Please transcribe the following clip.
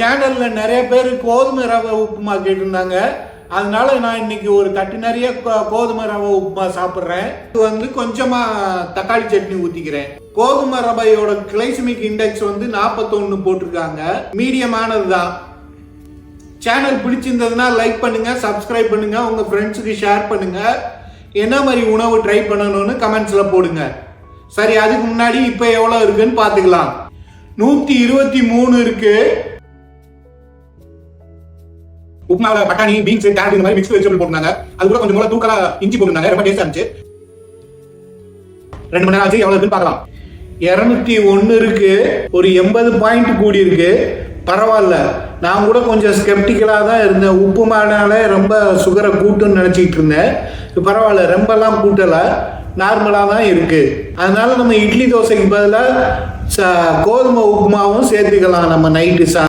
சேனலில் நிறைய பேர் கோதுமை ரவை உப்புமா கேட்டிருந்தாங்க. அதனால நான் இன்னைக்கு ஒரு தட்டு நிறைய கோதுமை ரவை உப்புமா சாப்பிட்றேன். இது வந்து கொஞ்சமாக தக்காளி சட்னி ஊற்றிக்கிறேன் கோதுமை ரவையோட கிளைசமிக் இண்டெக்ஸ் வந்து 41 போட்டிருக்காங்க. மீடியமானது தான் சேனல் பிடிச்சிருந்ததுன்னா லைக் பண்ணுங்க சப்ஸ்கிரைப் பண்ணுங்க உங்க ஃப்ரெண்ட்ஸுக்கு ஷேர் பண்ணுங்க. என்ன மாதிரி உணவு ட்ரை பண்ணணும்னு கமெண்ட்ஸில் போடுங்க. சரி அதுக்கு முன்னாடி இப்போ எவ்வளோ இருக்குன்னு பார்த்துக்கலாம். நூற்றி இருபத்தி மூணு இருக்குது உப்புமாவில் பட்டாணி பீன்ஸ் கேரட் இந்த மாதிரி மிக்ஸ் வெஜிடபிள் போட்டுருந்தாங்க. அது கூட கொஞ்சம் போல தூக்கலா இஞ்சி போட்டுருந்தாங்க. ரொம்ப டேஸ்டா இருந்துச்சு. ரெண்டு மணி நேரம் ஆச்சு எவ்வளவு இருக்குன்னு பார்க்கலாம். இரநூத்தி ஒன்று இருக்கு. ஒரு எண்பது பாயிண்ட் கூடி இருக்கு. பரவாயில்ல. நான் கூட கொஞ்சம் ஸ்கெப்டிக்கலாக தான் இருந்தேன். உப்புமானால ரொம்ப சுகரை கூட்டுன்னு நினச்சிக்கிட்டு இருந்தேன். பரவாயில்ல ரொம்பலாம் கூட்டலை. நார்மலாக தான் இருக்குது அதனால நம்ம இட்லி தோசைக்கு பதிலாக ச- கோதுமை உப்புமாவும் சேர்த்துக்கலாம் நம்ம நைட்டு சா